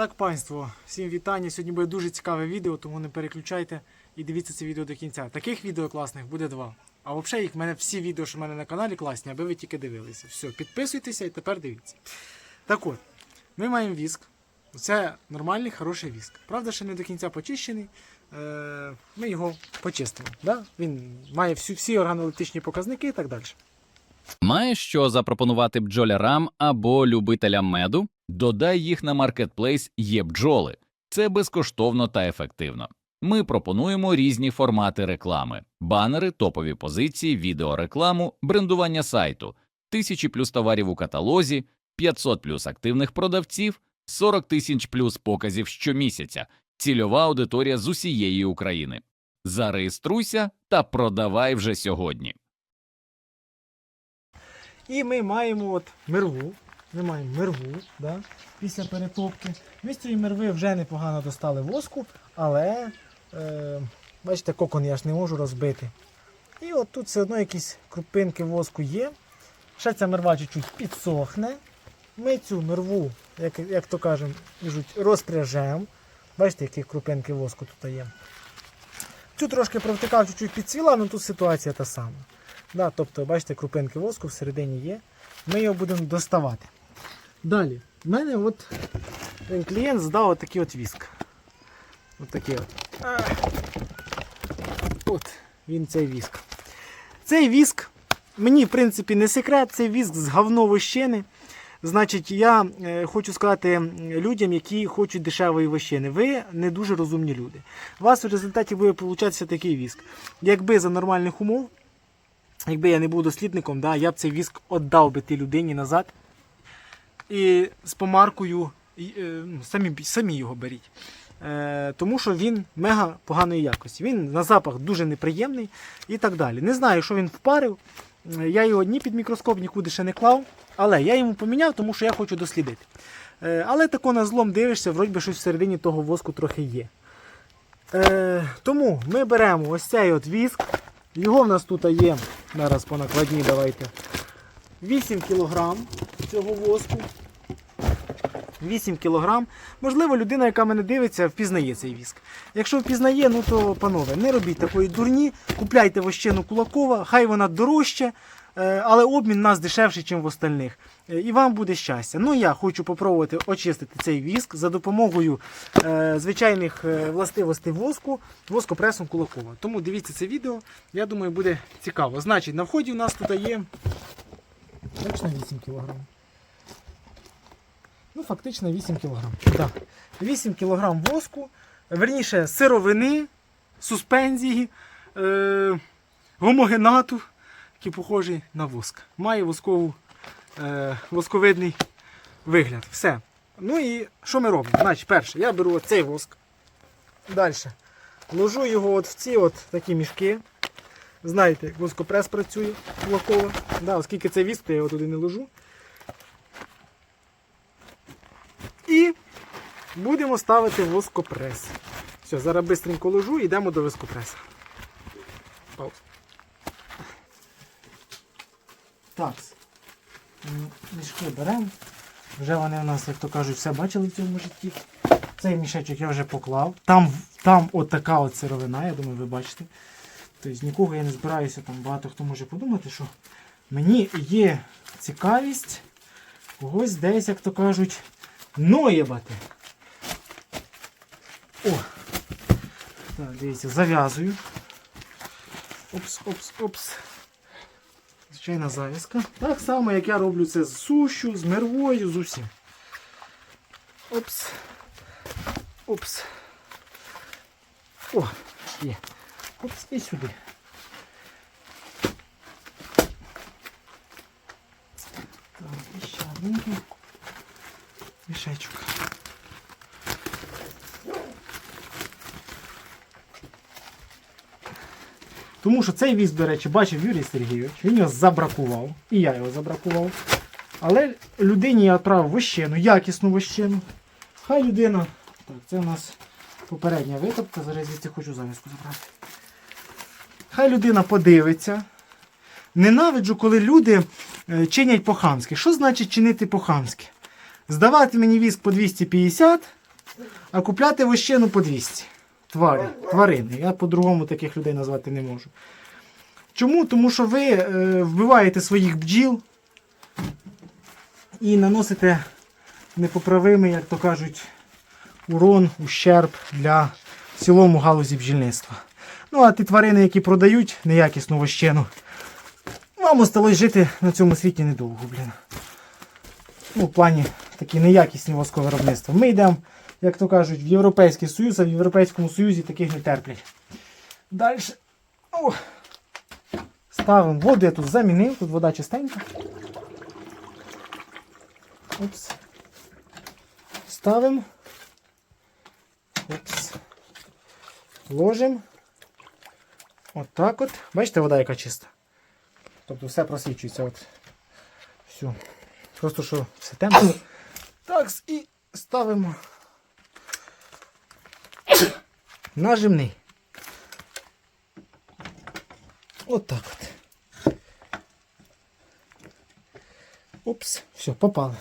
Так, панство, всім вітання. Сьогодні буде дуже цікаве відео, тому не переключайте і дивіться це відео до кінця. Таких відео класних буде два. А взагалі, в мене всі відео, що в мене на каналі класні, аби ви тільки дивилися. Все, підписуйтеся і тепер дивіться. Так от, ми маємо віск. Це нормальний, хороший віск. Правда, ще не до кінця почищений. Е, Ми його почистимо. Да? Він має всі, всі органолептичні показники і так далі. Маєш що запропонувати бджолярам або любителям меду? Додай їх на маркетплейс є бджоли. Це безкоштовно та ефективно. Ми пропонуємо різні формати реклами: банери, топові позиції, відеорекламу, брендування сайту, тисячі плюс товарів у каталозі, 500 плюс активних продавців, 40 тисяч плюс показів щомісяця, цільова аудиторія з усієї України. Зареєструйся та продавай вже сьогодні. І ми маємо от мирву. Ми маємо мирву да, після перетопки. Ми з цієї мирви вже непогано достали воску, але е, бачите, кокон я ж не можу розбити. І от тут все одно якісь крупинки воску є. Ще ця мирва чуть-чуть підсохне. Ми цю мирву, як, як то кажемо, розпряжемо. Бачите, які крупинки воску тут є. Цю трошки провтикав, чуть-чуть підцвіла, але тут ситуація та сама. Да, тобто, бачите, крупинки воску всередині є. Ми його будемо доставати. Далі, в мене от клієнт здав от такий от віск. От такий от. От він цей віск. Цей віск, мені, в принципі, не секрет, цей віск з говновощини. Значить, я е, хочу сказати людям, які хочуть дешевої вощини. Ви не дуже розумні люди. У вас в результаті буде получатися такий віск. Якби за нормальних умов, якби я не був дослідником, да, я б цей віск віддав би тій людині назад. І з помаркою е, ну, самі, самі його беріть. Е, тому що він мега поганої якості. Він на запах дуже неприємний і так далі. Не знаю, що він впарив. Е, Я його ні під мікроскоп нікуди ще не клав, але я йому поміняв, тому що я хочу дослідити. Е, але тако на злом дивишся, вроді би щось всередині того воску трохи є. Е, тому ми беремо ось цей от віск. Його в нас тут є, зараз по накладні давайте. 8 кг цього воску. 8 кг. Можливо, людина, яка мене дивиться, впізнає цей віск. Якщо впізнає, ну то, панове, не робіть такої дурні, купляйте вощину Кулакова, хай вона дорожча, е, але обмін нас дешевший, ніж в остальних. Е, І вам буде щастя. Ну я хочу попробувати очистити цей віск за допомогою е, звичайних е, властивостей воску, воскопресом Кулакова. Тому дивіться це відео, я думаю, буде цікаво. Значить, на вході у нас тут є точно 8 кг. Ну, фактично 8 кг. Да. 8 кг воску, верніше сировини, суспензії, е, гомогенату, який похожий на воск. Має воскову, е, восковидний вигляд. Все. Ну і що ми робимо? Значить, перше, я беру оцей воск. Далі. Ложу його от в ці от такі мішки. Знаєте, як воскопрес працює кулакова. Да, оскільки це віск, то я його туди не ложу. І будемо ставити воскопрес. Все, зараз швидко ложу і йдемо до воскопреса. Пауз. Так. Мішки беремо. Вже вони у нас, як то кажуть, все бачили в цьому житті. Цей мішечок я вже поклав. Там, там от от сировина, я думаю, ви бачите. Тобто нікого я не збираюся, там багато хто може подумати, що мені є цікавість когось десь, як то кажуть, ноєбати. О! Так, дивіться, зав'язую. Опс, опс, опс. Звичайна зав'язка. Так само, як я роблю це з сущу, з мервою, з усім. Опс. Опс. О, є. Опс, і сюди. Так, і ще одненький мішечок. Тому що цей віз, до речі, бачив Юрій Сергійович, він його забракував, і я його забракував. Але людині я відправив вощину, якісну вощину. Хай людина. Так, це у нас попередня витопка, зараз звідси хочу зав'язку забрати. Хай людина подивиться. Ненавиджу, коли люди е, чинять по-хамськи. Що значить чинити по-хамськи? Здавати мені віск по 250, А купляти вощину по 200. Тварі, тварини. Я по-другому таких людей назвати не можу. Чому? Тому що ви е, вбиваєте своїх бджіл і наносите непоправимий, як то кажуть, урон, ущерб для цілому галузі бджільництва. Ну, а ті тварини, які продають неякісну вощину, вам осталось жити на цьому світі недовго, блін. Ну, в плані такі неякісні восковиробництва. Ми йдемо, як то кажуть, в Європейський Союз, а в Європейському Союзі таких не терплять. Далі. Ставимо воду, я тут замінив, тут вода чистенька. Опс. Ставимо. Опс. Ложимо. Отак от. Бачите, вода яка чиста. Тобто все просвічується. От. Все. Просто що все темно. Так, і ставимо. Нажимний. Отак от. Опс, все, попали.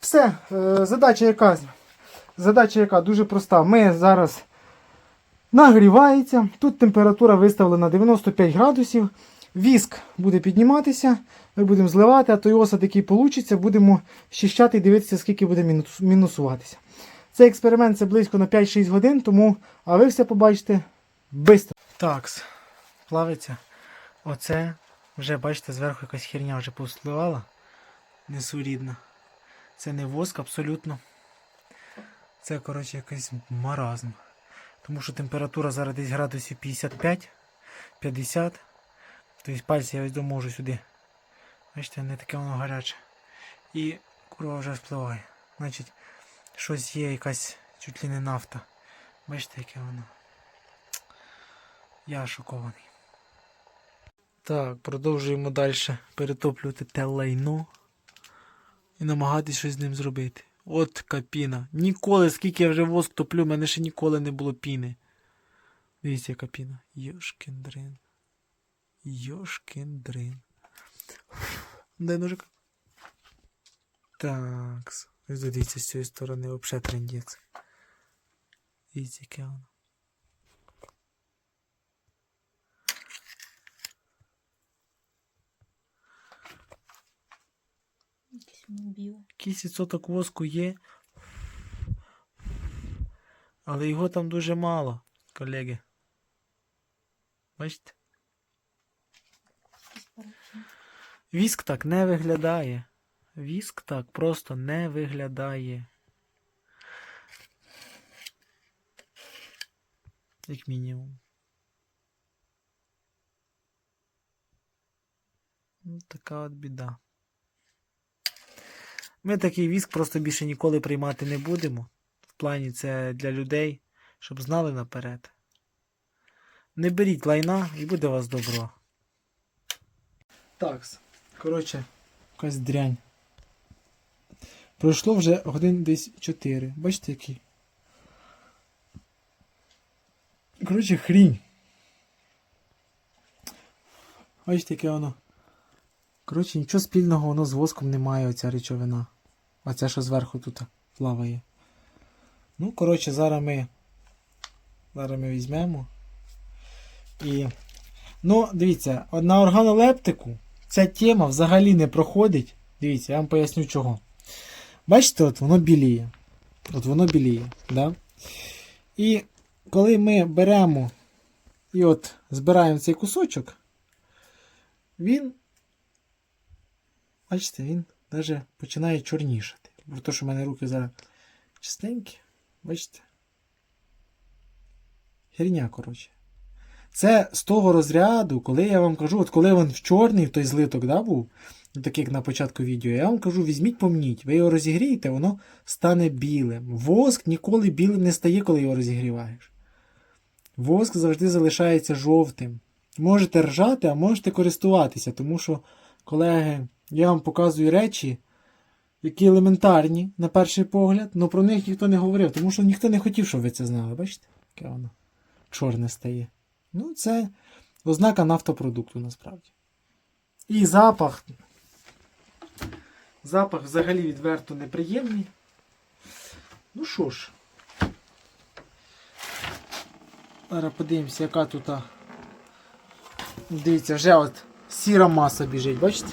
Все, е, задача яка? Задача яка дуже проста. Ми зараз нагрівається. Тут температура виставлена 95 градусів. Віск буде підніматися, ми будемо зливати, а той осад, який вийде, будемо щищати і дивитися, скільки буде мінусуватися. Цей експеримент це близько на 5-6 годин, тому а ви все побачите швидко. Так, плавиться. Оце вже, бачите, зверху якась херня вже повспливала. Несурідна. Це не воск абсолютно. Це, коротше, якийсь маразм. Тому що температура зараз десь градусів 55-50. Тобто пальці я ось доможу сюди. Бачите, не таке воно гаряче. І курва вже впливає. Значить, щось є, якась чуть ли не нафта. Бачите, яке воно. Я шокований. Так, продовжуємо далі перетоплювати те лайно і намагатись щось з ним зробити. От капіна. Ніколи, скільки я вже воск топлю, в мене ще ніколи не було піни. Дивіться, яка піна. Йошкін дрин. Йошкін дрин. Дай ножик. Так. Дивіться з цієї сторони взагалі трендець. Дивіться, яке воно. Якийсь відсоток воску є. Але його там дуже мало, колеги. Бачите? Віск так не виглядає. Віск так просто не виглядає. Як мінімум. Ну, така от біда. Ми такий віск просто більше ніколи приймати не будемо. В плані це для людей, щоб знали наперед. Не беріть лайна і буде у вас добро. Так, коротше, якась дрянь. Пройшло вже годин десь 4. Бачите який? Коротше, хрінь. Бачите, яке воно. Коротше, нічого спільного воно з воском немає, оця речовина. Оця, що зверху тут плаває. Ну, коротше, зараз ми. Зараз ми візьмемо. І. Ну, дивіться, на органолептику ця тема взагалі не проходить. Дивіться, я вам поясню чого. Бачите, от воно біліє. От воно біліє. Да? І коли ми беремо і от збираємо цей кусочок, він. Бачите, він навіть починає чорнішати. Бо то, що в мене руки зараз чистенькі. Бачите? Херня, коротше. Це з того розряду, коли я вам кажу, от коли він в чорний, той злиток да, був, так як на початку відео, я вам кажу, візьміть помніть, ви його розігрієте, воно стане білим. Воск ніколи білим не стає, коли його розігріваєш. Воск завжди залишається жовтим. Можете ржати, а можете користуватися, тому що, колеги, я вам показую речі, які елементарні, на перший погляд, але про них ніхто не говорив, тому що ніхто не хотів, щоб ви це знали. Бачите, яке воно чорне стає. Ну, це ознака нафтопродукту насправді. І запах. Запах взагалі відверто неприємний. Ну що ж, зараз подивимося, яка тут. Дивіться, вже от сіра маса біжить, бачите?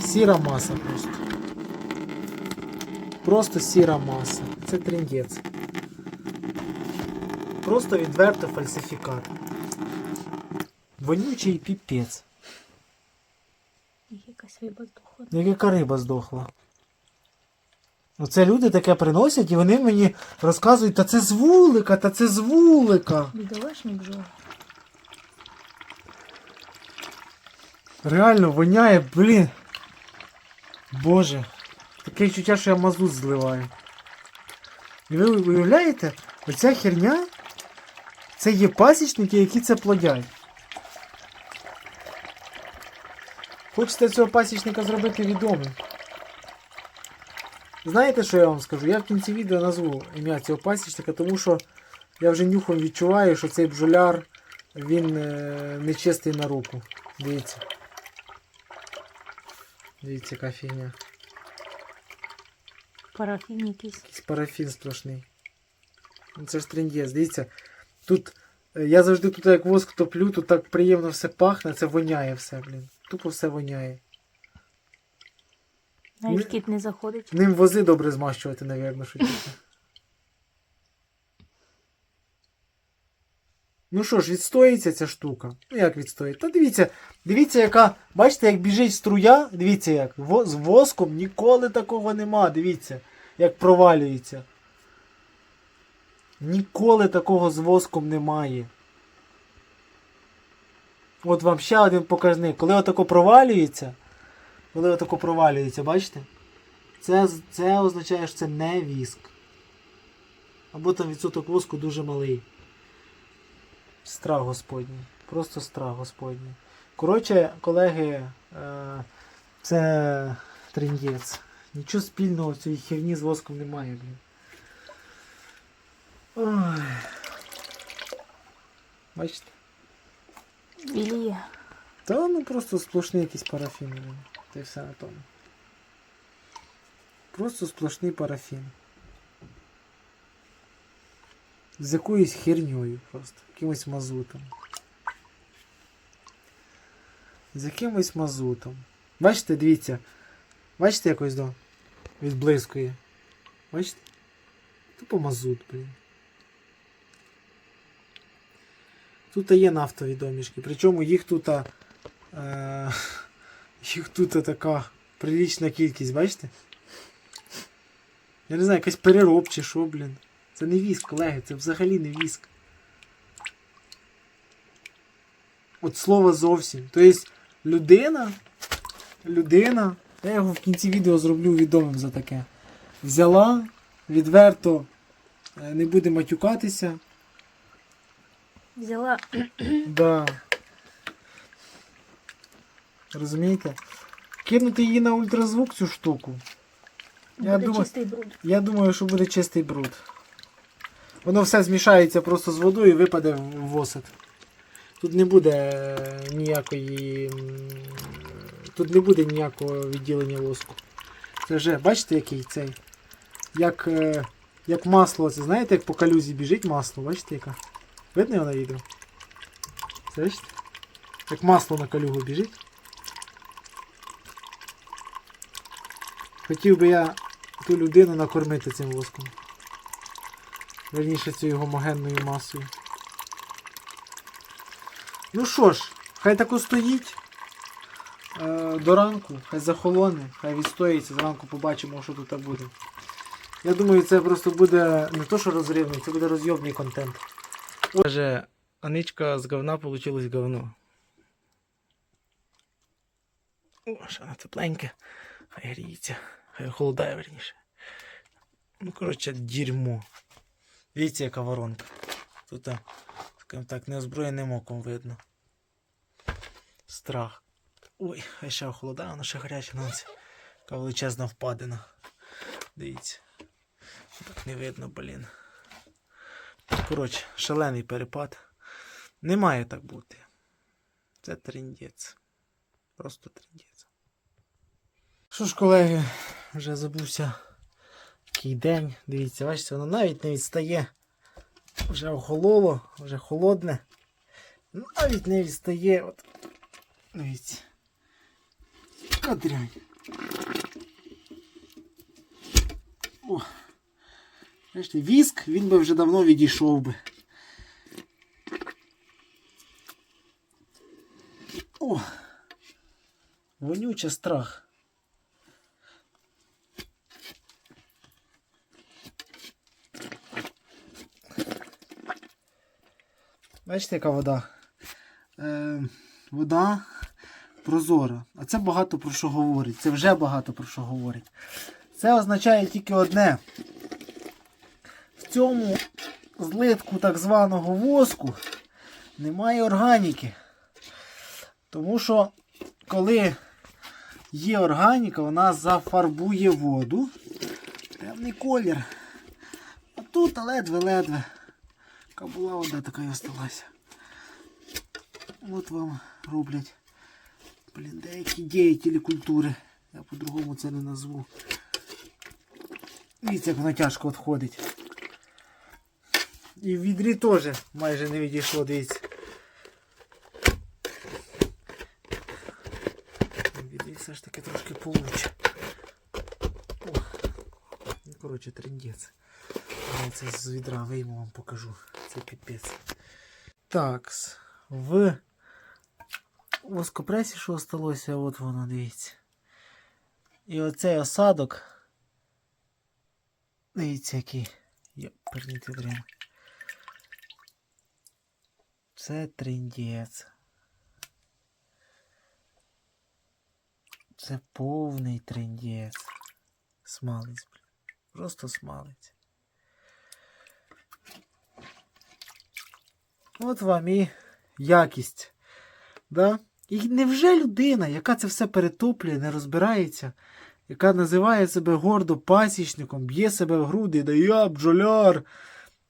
Сіра маса просто. Просто сіра маса. Це триндець. Просто відверто фальсифікат. Вонючий піпець. Якась риба здохла. Як яка риба здохла. Оце люди таке приносять і вони мені розказують, та це з вулика, та це з вулика. Бідолашні бджоли. Реально воняє, блін. Боже. Таке відчуття, що я мазут зливаю. І ви уявляєте, оця херня це є пасічники, які це плодять. Хочете цього пасічника зробити відомим. Знаєте, що я вам скажу? Я в кінці відео назву ім'я цього пасічника, тому що я вже нюхом відчуваю, що цей бджоляр він е, нечистий на руку. Дивіться. Дивіться, яка фігня. Парафін якийсь. Якийсь парафін страшний. Ну, Це ж трендець. Дивіться, тут е, я завжди тут як воск топлю, тут так приємно все пахне, це воняє все, блін. Тупо все воняє. Навіть Ми- кіт не заходить. Ним вози добре змащувати, напевно, що тільки. Ну що ж, відстоїться ця штука. Ну як відстоїть? Та дивіться, дивіться, яка. Бачите, як біжить струя, дивіться як. Во- з воском ніколи такого нема. Дивіться, як провалюється. Ніколи такого з воском немає. От вам ще один показник. Коли отако провалюється, коли отако провалюється, бачите? Це, це означає, що це не віск. Або там відсоток воску дуже малий. Страх Господній. Просто страх Господній. Коротше, колеги, е, це трендець. Нічого спільного в цій херні з воском немає, блін. Ой. Бачите? Біліє. Та ну просто сплошний якийсь парафін. Та й все на тому. Просто сплошний парафін. З якоюсь херньою просто. Якимось мазутом. З якимось мазутом. Бачите, дивіться. Бачите якось до? Відблискує. Бачите? Тупо мазут, блін. Тут є нафтові домішки. Причому їх тут. Е, їх тут така прилічна кількість, бачите? Я не знаю, якась перероб чи що, блін. Це не віск, колеги, це взагалі не віск. От слова зовсім. Тобто людина, людина, я його в кінці відео зроблю відомим за таке. Взяла, відверто, е, не буде матюкатися. Взяла Да. Розумієте? Кинути її на ультразвук цю штуку. Я буде думаю, чистий бруд. я думаю, що буде чистий бруд. Воно все змішається просто з водою і випаде в в осад. Тут не буде е, ніякої. Тут не буде ніякого відділення воску. Це вже, бачите, який цей? Як, е, як масло, це знаєте, як по калюзі біжить масло, бачите яка? Видно його на відео? Бачите? Як масло на калюгу біжить. Хотів би я ту людину накормити цим воском. Верніше цією гомогенною масою. Ну що ж, хай тако стоїть е, до ранку, хай захолоне, хай відстоїться, зранку побачимо, що тут буде. Я думаю, це просто буде не то, що розривний, це буде розйобний контент. Каже, Аничка з говна получилось говно. О, що вона тепленьке. Хай гріється. Хай холодає верніше. Ну, коротше, дерьмо. Дивіться, яка воронка. Тут, а, скажімо так, неозброєним оком видно. Страх. Ой, хай ще охолодає, воно ще гаряче на це. Яка величезна впадина. Дивіться. Так не видно, блін. Коротше, шалений перепад. Не має так бути. Це трендець. Просто трендець. Що ж, колеги, вже забувся який день. Дивіться, бачите, воно навіть не відстає. Вже охололо, вже холодне. Навіть не відстає. От. Дивіться. Яка дрянь. Бачите, віск, він би вже давно відійшов би. О! Вонюче страх. Бачите, яка вода? Е, вода прозора. А це багато про що говорить. Це вже багато про що говорить. Це означає тільки одне. Цьому злитку так званого воску немає органіки. Тому що коли є органіка, вона зафарбує воду. Певний колір. А тут ледве-ледве. Яка була вода, така і осталася. От вам роблять. Блін, деякі діятелі культури. Я по-другому це не назву. Дивіться, як воно тяжко відходить. І в відрі теж майже не відійшло, дивіться. Відрі все ж таки трошки получше. Ну, коротше, трендець. Я це з відра вийму вам покажу. Це піпець. Так, в воскопресі, що осталося, от воно, дивіться. І оцей осадок. Дивіться, який. Йопернити дрянь. Це трендець. Це повний трендець. Смалець, блін. Просто смалець. От вам і якість. Да? І невже людина, яка це все перетоплює, не розбирається, яка називає себе гордо пасічником, б'є себе в груди, да я бджоляр,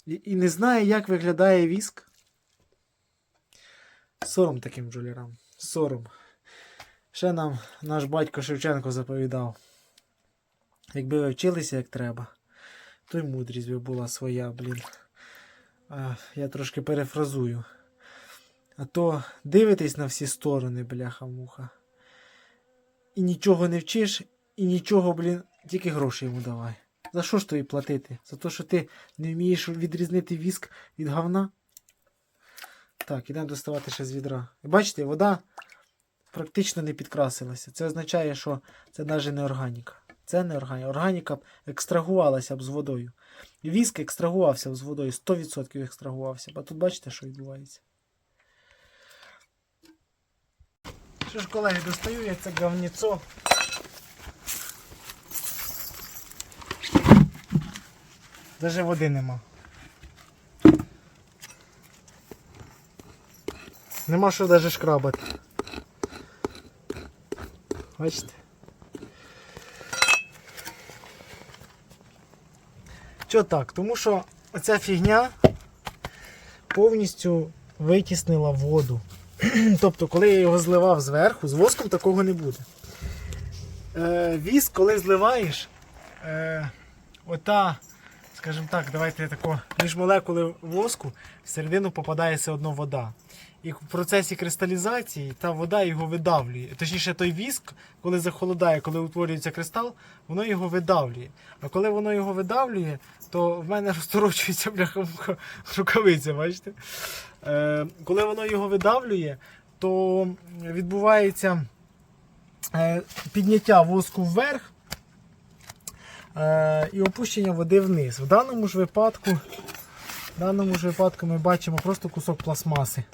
і, і не знає, як виглядає віск? Сором таким бджолярам. Сором. Ще нам наш батько Шевченко заповідав. Якби ви вчилися як треба, то й мудрість би була своя, блін. А, я трошки перефразую. А то дивитесь на всі сторони, бляха-муха. І нічого не вчиш, і нічого, блін, тільки гроші йому давай. За що ж тобі платити? За те, що ти не вмієш відрізнити віск від говна? Так, ідемо доставати ще з відра. Бачите, вода практично не підкрасилася. Це означає, що це навіть не органіка. Це не органіка. Органіка б екстрагувалася б з водою. Віск екстрагувався б з водою, 100% екстрагувався. б. А тут бачите, що відбувається. Що ж, колеги, достаю я це говніцо. Даже води нема. Нема що даже шкрабати. Бачите? Чого так? Тому що оця фігня повністю витіснила воду. тобто, коли я його зливав зверху, з воском такого не буде. Е, віск, коли зливаєш, е, ота, скажімо так, давайте тако, між молекули воску всередину попадає все одно вода. І в процесі кристалізації та вода його видавлює. Точніше, той віск, коли захолодає, коли утворюється кристал, воно його видавлює. А коли воно його видавлює, то в мене розторочується бляха рукавиця, бачите? Е, коли воно його видавлює, то відбувається е, підняття воску вверх е, і опущення води вниз. В даному ж випадку, в даному ж випадку ми бачимо просто кусок пластмаси,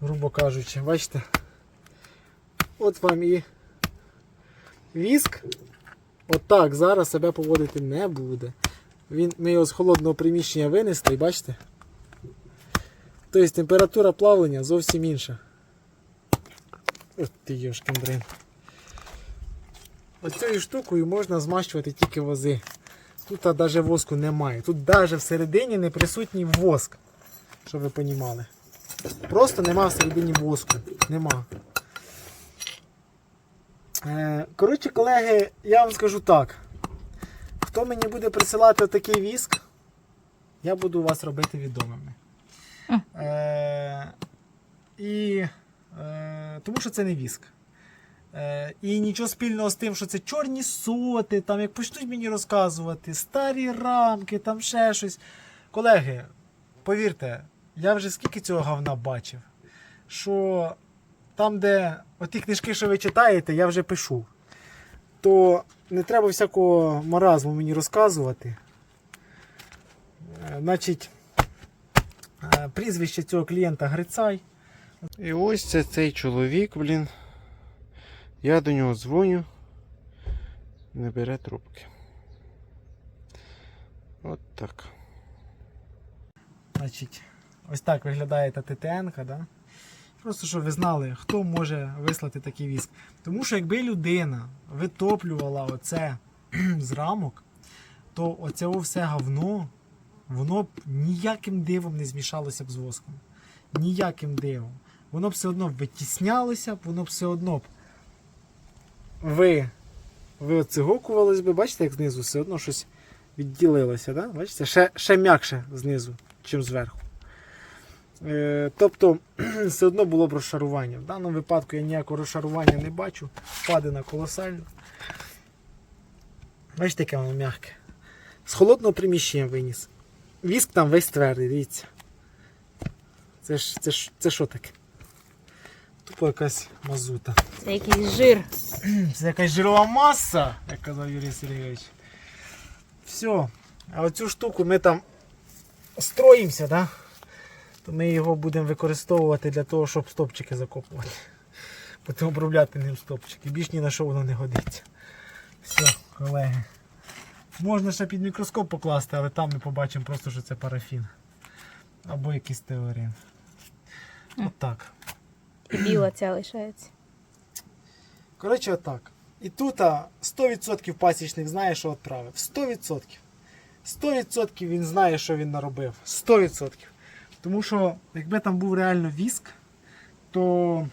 грубо кажучи. Бачите? От вам і віск. Отак зараз себе поводити не буде. Він, Ми його з холодного приміщення винесли, бачите? Тобто температура плавлення зовсім інша. Ось ти йошкін дрин. Ось штукою можна змащувати тільки вози. Тут навіть воску немає. Тут навіть всередині не присутній воск. Щоб ви розуміли. Просто нема всередині воску. Нема. Е, коротше, колеги, я вам скажу так. Хто мені буде присилати отакий віск, Я буду вас робити відомими. Е, і, е, тому що це не віск. Е, і нічого спільного з тим, що це чорні соти, там як почнуть мені розказувати, старі рамки, там ще щось. Колеги, повірте, я вже скільки цього говна бачив, що там, де оті книжки, що ви читаєте, я вже пишу. То не треба всякого маразму мені розказувати. Е, Значить, е, прізвище цього клієнта Грицай. І ось це цей чоловік, блін. Я до нього дзвоню. Не бере трубки. От так. Значить, ось так виглядає та ТТН-ка, да? Просто щоб ви знали, хто може вислати такий віск. Тому що якби людина витоплювала оце з рамок, то оце все говно, воно б ніяким дивом не змішалося б з воском. Ніяким дивом. Воно б все одно витіснялося воно б все одно б ви, ви оцигокувались би, бачите, як знизу все одно щось відділилося, да? бачите? Ще, ще м'якше знизу, чим зверху. Е, тобто, все одно було б розшарування. В даному випадку я ніякого розшарування не бачу. Впадина колосальна. Бачите, яке воно м'яке. З холодного приміщення виніс. Віск там весь твердий, дивіться. Це ж це ж це що таке? Тупо якась мазута. Це якийсь жир. Це якась жирова маса, як казав Юрій Сергійович. Все. А оцю штуку ми там строїмося, да? То ми його будемо використовувати для того, щоб стопчики закопувати. Будемо обробляти ним стопчики. Більш ні на що воно не годиться. Все, колеги. Можна ще під мікроскоп покласти, але там ми побачимо просто, що це парафін. Або якийсь теорія. Отак. І біла ця лишається. Коротше, отак. І тут 100% пасічник знає, що відправив. 100%. 100% він знає, що він наробив. 100%. Тому що, якби там був реально віск, то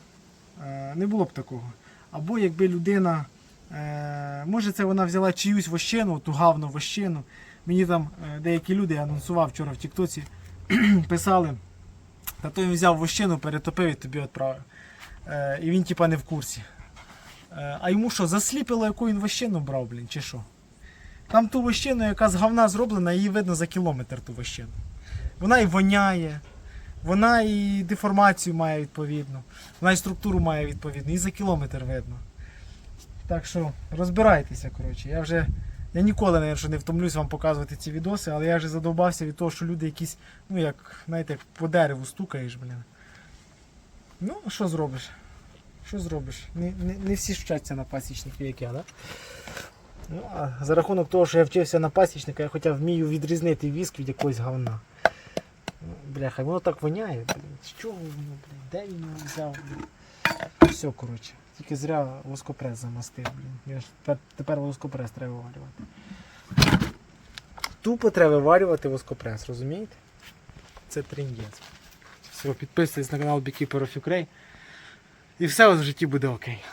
е, не було б такого. Або якби людина, е, може це вона взяла чиюсь вощину, ту гавну вощину. Мені там е, деякі люди, я анонсував вчора в Тіктоці, писали, та то він взяв вощину, перетопив і тобі відправив. І він типа не в курсі. А йому що, засліпило, яку він вощину брав, блін, чи що? Там ту вощину, яка з говна зроблена, її видно за кілометр ту вощину. Вона і воняє, вона і деформацію має відповідно, вона і структуру має відповідно, і за кілометр видно. Так що розбирайтеся, коротше. Я вже. Я ніколи, навіть, не втомлюсь вам показувати ці відоси, але я вже задовбався від того, що люди якісь, ну як, знаєте, як по дереву стукаєш, блін. Ну, що зробиш? Що зробиш? Не, не, не всі вчаться на пасічників, як я, да? Ну, а за рахунок того, що я вчився на пасічника, я хоча вмію відрізнити віск від якогось говна. Бляха, воно так воняє. З чого воно, блін? Де він його взяв? Все, коротше. Тільки зря воскопрес замастив, блін. Я ж тепер, тепер воскопрес треба виварювати. Тупо треба виварювати воскопрес, розумієте? Це трендець. Все, підписуйтесь на канал Beekeeper Ukraine. І все у житті буде окей.